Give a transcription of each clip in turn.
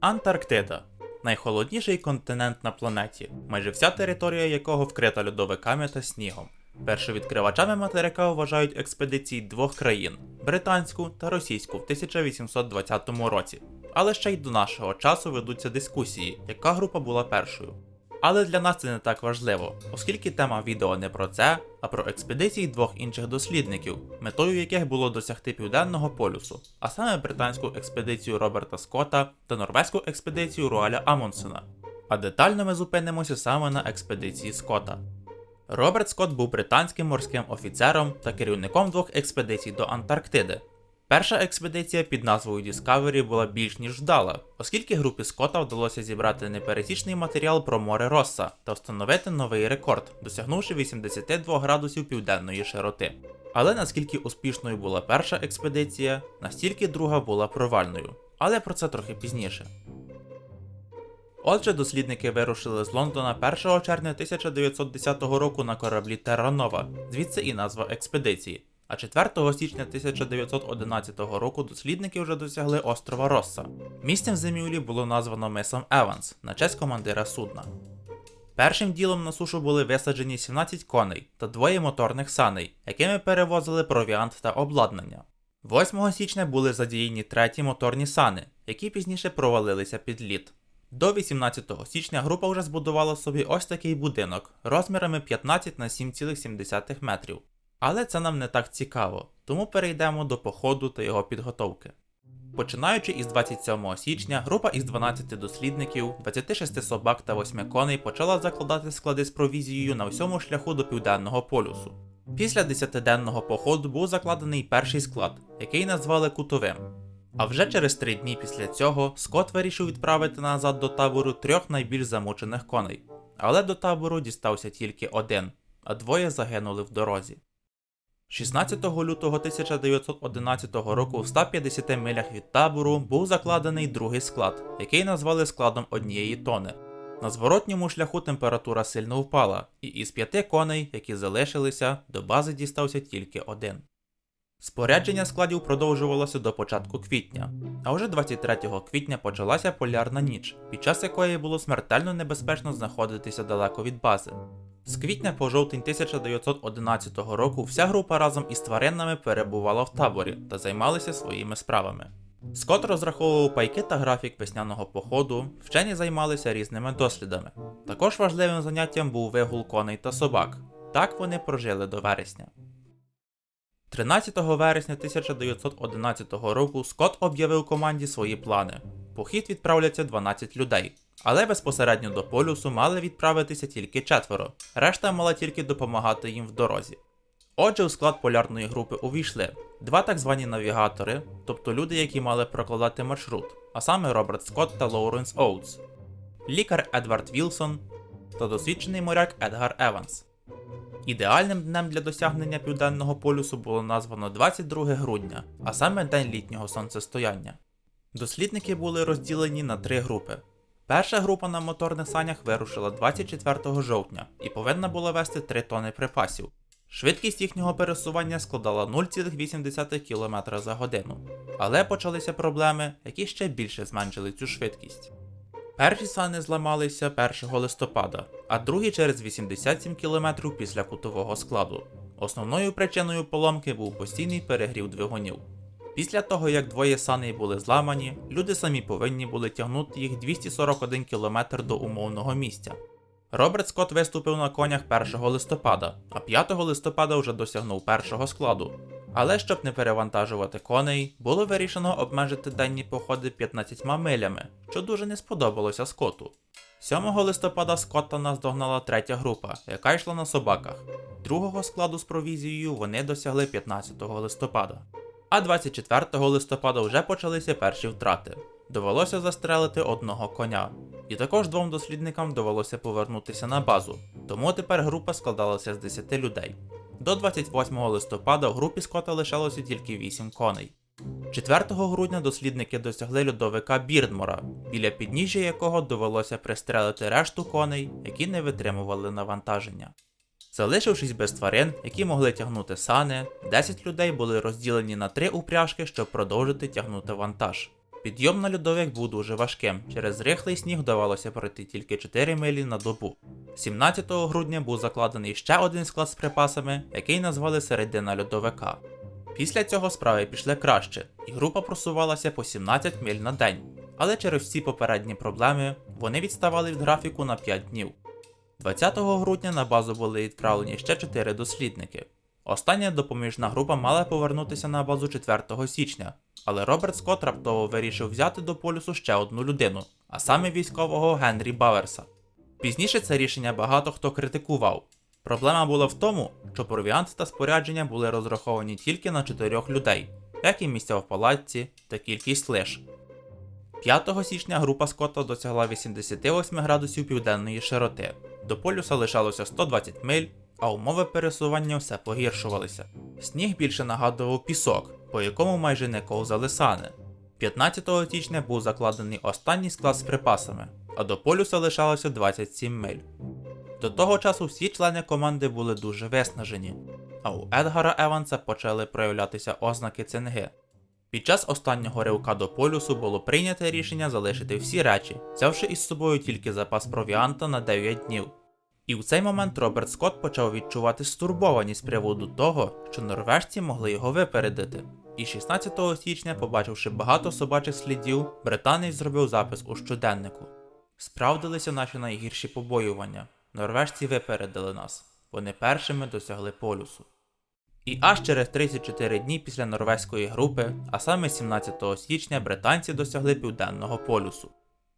Антарктида найхолодніший континент на планеті, майже вся територія якого вкрита льодовиками та снігом. Першовідкривачами материка вважають експедиції двох країн британську та російську в 1820 році. Але ще й до нашого часу ведуться дискусії, яка група була першою. Але для нас це не так важливо, оскільки тема відео не про це, а про експедиції двох інших дослідників, метою яких було досягти південного полюсу, а саме британську експедицію Роберта Скотта та норвезьку експедицію Руаля Амундсена. А детально ми зупинимося саме на експедиції Скотта. Роберт Скотт був британським морським офіцером та керівником двох експедицій до Антарктиди. Перша експедиція під назвою Discovery була більш ніж вдала, оскільки групі Скотта вдалося зібрати непересічний матеріал про море Росса та встановити новий рекорд, досягнувши 82 градусів південної широти. Але наскільки успішною була перша експедиція, настільки друга була провальною. Але про це трохи пізніше. Отже, дослідники вирушили з Лондона 1 червня 1910 року на кораблі Nova, звідси і назва експедиції. А 4 січня 1911 року дослідники вже досягли острова Росса. Місцем зимівлі було названо мисом Еванс на честь командира судна. Першим ділом на сушу були висаджені 17 коней та двоє моторних саней, якими перевозили провіант та обладнання. 8 січня були задіяні треті моторні сани, які пізніше провалилися під лід. До 18 січня група вже збудувала собі ось такий будинок розмірами 15 на 7,7 метрів. Але це нам не так цікаво, тому перейдемо до походу та його підготовки. Починаючи із 27 січня, група із 12 дослідників, 26 собак та 8 коней почала закладати склади з провізією на всьому шляху до південного полюсу. Після 10-денного походу був закладений перший склад, який назвали кутовим. А вже через три дні після цього Скотт вирішив відправити назад до табору трьох найбільш замучених коней. Але до табору дістався тільки один, а двоє загинули в дорозі. 16 лютого 1911 року в 150 милях від табору був закладений другий склад, який назвали складом однієї тони. На зворотньому шляху температура сильно впала, і із п'яти коней, які залишилися, до бази дістався тільки один. Спорядження складів продовжувалося до початку квітня, а вже 23 квітня почалася полярна ніч, під час якої було смертельно небезпечно знаходитися далеко від бази. З квітня по жовтень 1911 року вся група разом із тваринами перебувала в таборі та займалися своїми справами. Скотт розраховував пайки та графік весняного походу, вчені займалися різними дослідами. Також важливим заняттям був вигул коней та собак. Так вони прожили до вересня. 13 вересня 1911 року Скотт об'явив команді свої плани. Похід відправляться 12 людей, але безпосередньо до полюсу мали відправитися тільки четверо, решта мала тільки допомагати їм в дорозі. Отже, у склад полярної групи увійшли два так звані навігатори, тобто люди, які мали прокладати маршрут, а саме Роберт Скотт та Лоуренс Оутс, лікар Едвард Вілсон та досвідчений моряк Едгар Еванс. Ідеальним днем для досягнення південного полюсу було названо 22 грудня, а саме день літнього сонцестояння. Дослідники були розділені на три групи. Перша група на моторних санях вирушила 24 жовтня і повинна була вести 3 тони припасів. Швидкість їхнього пересування складала 0,8 км за годину. Але почалися проблеми, які ще більше зменшили цю швидкість. Перші сани зламалися 1 листопада, а другі через 87 км після кутового складу. Основною причиною поломки був постійний перегрів двигунів. Після того, як двоє саней були зламані, люди самі повинні були тягнути їх 241 км до умовного місця. Роберт Скотт виступив на конях 1 листопада, а 5 листопада вже досягнув першого складу. Але щоб не перевантажувати коней, було вирішено обмежити денні походи 15 милями, що дуже не сподобалося Скотту. 7 листопада Скотта наздогнала третя група, яка йшла на собаках. Другого складу з провізією вони досягли 15 листопада. А 24 листопада вже почалися перші втрати. Довелося застрелити одного коня. І також двом дослідникам довелося повернутися на базу, тому тепер група складалася з 10 людей. До 28 листопада в групі Скотта лишалося тільки 8 коней. 4 грудня дослідники досягли льодовика Бірдмора, біля підніжжя якого довелося пристрелити решту коней, які не витримували навантаження. Залишившись без тварин, які могли тягнути сани, 10 людей були розділені на три упряжки, щоб продовжити тягнути вантаж. Підйом на льодовик був дуже важким. Через рихлий сніг вдавалося пройти тільки 4 милі на добу. 17 грудня був закладений ще один склад з припасами, який назвали середина льодовика. Після цього справи пішли краще, і група просувалася по 17 миль на день. Але через всі попередні проблеми вони відставали від графіку на 5 днів. 20 грудня на базу були відправлені ще 4 дослідники. Остання допоміжна група мала повернутися на базу 4 січня, але Роберт Скотт раптово вирішив взяти до полюсу ще одну людину, а саме військового Генрі Баверса. Пізніше це рішення багато хто критикував. Проблема була в тому, що провіант та спорядження були розраховані тільки на 4 людей, як і місця в палатці та кількість лиш. 5 січня група Скотта досягла 88 градусів південної широти. До полюса лишалося 120 миль, а умови пересування все погіршувалися. Сніг більше нагадував пісок, по якому майже не ковзали сани. 15 січня був закладений останній склад з припасами, а до полюса лишалося 27 миль. До того часу всі члени команди були дуже виснажені, а у Едгара Еванса почали проявлятися ознаки цинги. Під час останнього ривка до полюсу було прийнято рішення залишити всі речі, взявши із собою тільки запас провіанта на 9 днів. І в цей момент Роберт Скотт почав відчувати стурбованість з приводу того, що норвежці могли його випередити. І 16 січня, побачивши багато собачих слідів, британець зробив запис у щоденнику. Справдилися наші найгірші побоювання. Норвежці випередили нас. Вони першими досягли полюсу. І аж через 34 дні після норвезької групи, а саме 17 січня, британці досягли південного полюсу.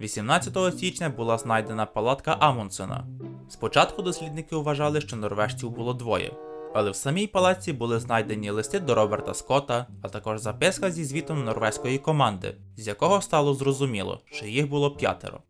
18 січня була знайдена палатка Амундсена. Спочатку дослідники вважали, що норвежців було двоє, але в самій палатці були знайдені листи до Роберта Скотта, а також записка зі звітом норвезької команди, з якого стало зрозуміло, що їх було п'ятеро.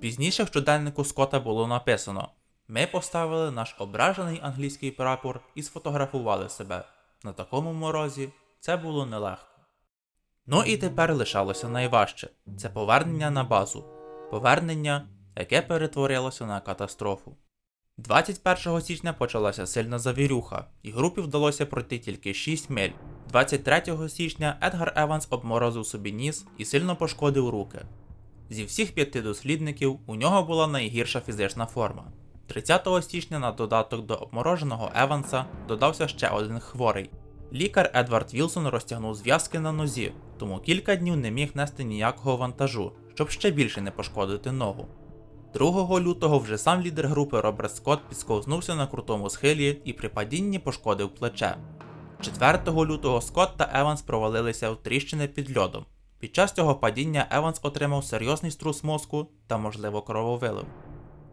Пізніше в щоденнику Скотта було написано: Ми поставили наш ображений англійський прапор і сфотографували себе. На такому морозі це було нелегко. Ну і тепер лишалося найважче це повернення на базу. Повернення, яке перетворилося на катастрофу. 21 січня почалася сильна завірюха, і групі вдалося пройти тільки 6 миль. 23 січня Едгар Еванс обморозив собі ніс і сильно пошкодив руки. Зі всіх п'яти дослідників у нього була найгірша фізична форма. 30 січня на додаток до обмороженого Еванса додався ще один хворий. Лікар Едвард Вілсон розтягнув зв'язки на нозі, тому кілька днів не міг нести ніякого вантажу, щоб ще більше не пошкодити ногу. 2 лютого вже сам лідер групи Роберт Скотт підсковзнувся на крутому схилі і при падінні пошкодив плече. 4 лютого Скотт та Еванс провалилися в тріщини під льодом. Під час цього падіння Еванс отримав серйозний струс мозку та, можливо, крововилив.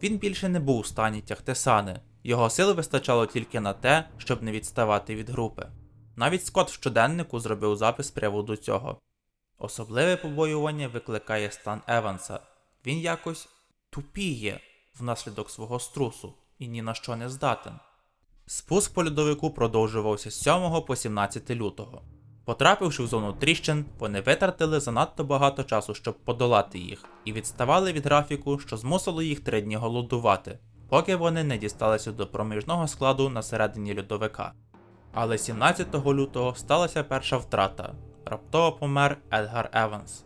Він більше не був у стані тягти сани, його сил вистачало тільки на те, щоб не відставати від групи. Навіть Скотт в щоденнику зробив запис з приводу цього. Особливе побоювання викликає стан Еванса. Він якось тупіє внаслідок свого струсу і ні на що не здатен. Спуск по льодовику продовжувався з 7 по 17 лютого. Потрапивши в зону тріщин, вони витратили занадто багато часу, щоб подолати їх, і відставали від графіку, що змусило їх три дні голодувати, поки вони не дісталися до проміжного складу на середині льодовика. Але 17 лютого сталася перша втрата. Раптово помер Едгар Еванс.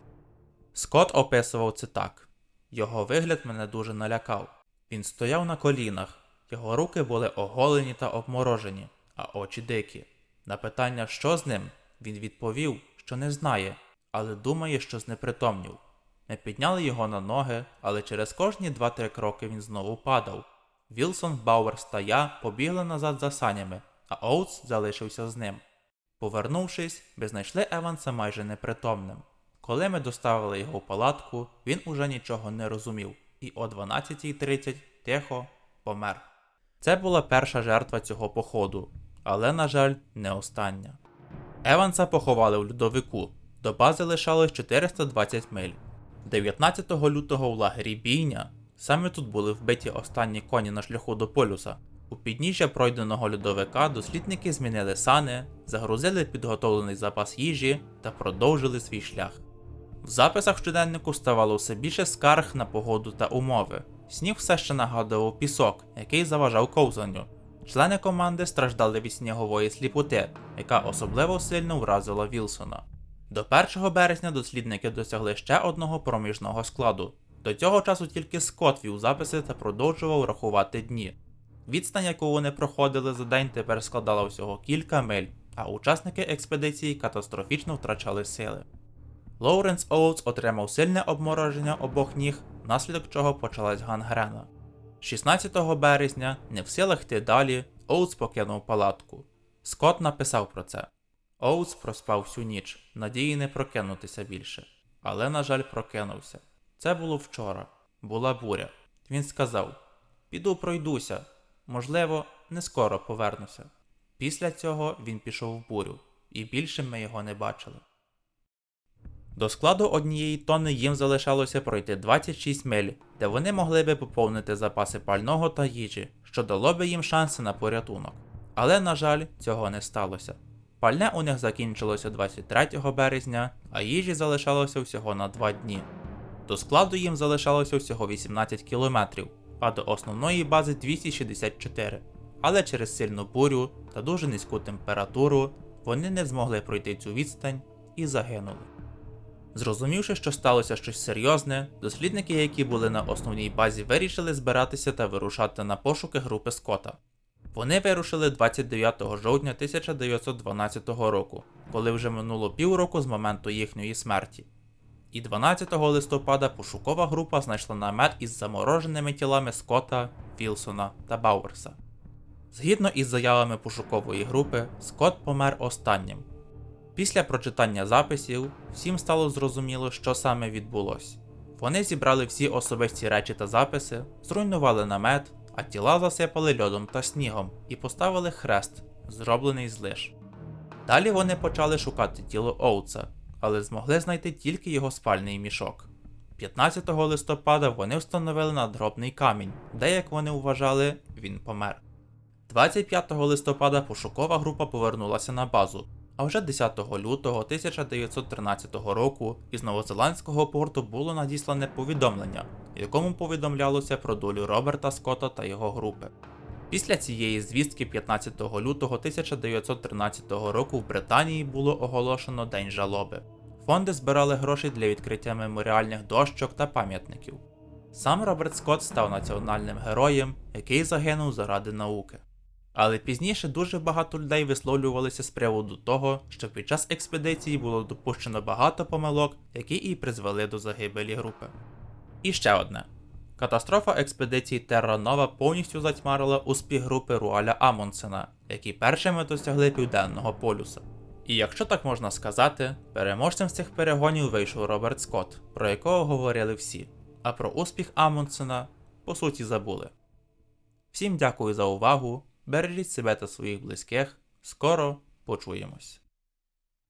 Скотт описував це так: його вигляд мене дуже налякав. Він стояв на колінах, його руки були оголені та обморожені, а очі дикі. На питання, що з ним, він відповів, що не знає, але думає, що знепритомнів. Ми підняли його на ноги, але через кожні 2-3 кроки він знову падав. Вілсон, Бауерс та я побігли назад за санями, а Оутс залишився з ним. Повернувшись, ми знайшли Еванса майже непритомним. Коли ми доставили його в палатку, він уже нічого не розумів, і о 12.30 тихо помер. Це була перша жертва цього походу, але, на жаль, не остання. Еванса поховали в льодовику. До бази лишалось 420 миль. 19 лютого в лагері бійня саме тут були вбиті останні коні на шляху до полюса. У підніжжя пройденого льодовика дослідники змінили сани, загрузили підготовлений запас їжі та продовжили свій шлях. В записах щоденнику ставало все більше скарг на погоду та умови. Сніг все ще нагадував пісок, який заважав ковзанню. Члени команди страждали від снігової сліпоти, яка особливо сильно вразила Вілсона. До 1 березня дослідники досягли ще одного проміжного складу. До цього часу тільки Скотт вів записи та продовжував рахувати дні. Відстань, яку вони проходили за день, тепер складала всього кілька миль, а учасники експедиції катастрофічно втрачали сили. Лоуренс Оутс отримав сильне обмороження обох ніг, внаслідок чого почалась гангрена. 16 березня, не в силах йти далі, Оутс покинув палатку. Скотт написав про це. Оутс проспав всю ніч, надії не прокинутися більше. Але, на жаль, прокинувся. Це було вчора. Була буря. Він сказав: Піду пройдуся. Можливо, не скоро повернуся. Після цього він пішов в бурю, і більше ми його не бачили. До складу однієї тонни їм залишалося пройти 26 миль, де вони могли би поповнити запаси пального та їжі, що дало би їм шанси на порятунок. Але, на жаль, цього не сталося. Пальне у них закінчилося 23 березня, а їжі залишалося всього на 2 дні. До складу їм залишалося всього 18 кілометрів, а до основної бази 264. Але через сильну бурю та дуже низьку температуру вони не змогли пройти цю відстань і загинули. Зрозумівши, що сталося щось серйозне, дослідники, які були на основній базі, вирішили збиратися та вирушати на пошуки групи Скотта. Вони вирушили 29 жовтня 1912 року, коли вже минуло півроку з моменту їхньої смерті. І 12 листопада пошукова група знайшла намет із замороженими тілами Скотта, Вілсона та Бауерса. Згідно із заявами пошукової групи, Скотт помер останнім. Після прочитання записів всім стало зрозуміло, що саме відбулося. Вони зібрали всі особисті речі та записи, зруйнували намет, а тіла засипали льодом та снігом і поставили хрест, зроблений з лиш. Далі вони почали шукати тіло Оутса, але змогли знайти тільки його спальний мішок. 15 листопада вони встановили надгробний камінь, де, як вони вважали, він помер. 25 листопада пошукова група повернулася на базу, а вже 10 лютого 1913 року із новозеландського порту було надіслане повідомлення, в якому повідомлялося про долю Роберта Скотта та його групи. Після цієї звістки 15 лютого 1913 року в Британії було оголошено День жалоби. Фонди збирали гроші для відкриття меморіальних дощок та пам'ятників. Сам Роберт Скотт став національним героєм, який загинув заради науки. Але пізніше дуже багато людей висловлювалися з приводу того, що під час експедиції було допущено багато помилок, які і призвели до загибелі групи. І ще одне. Катастрофа експедиції Терра Нова повністю затьмарила успіх групи Руаля Амундсена, які першими досягли південного полюса. І якщо так можна сказати, переможцем з цих перегонів вийшов Роберт Скотт, про якого говорили всі, а про успіх Амундсена по суті забули. Всім дякую за увагу, бережіть себе та своїх близьких, скоро почуємось.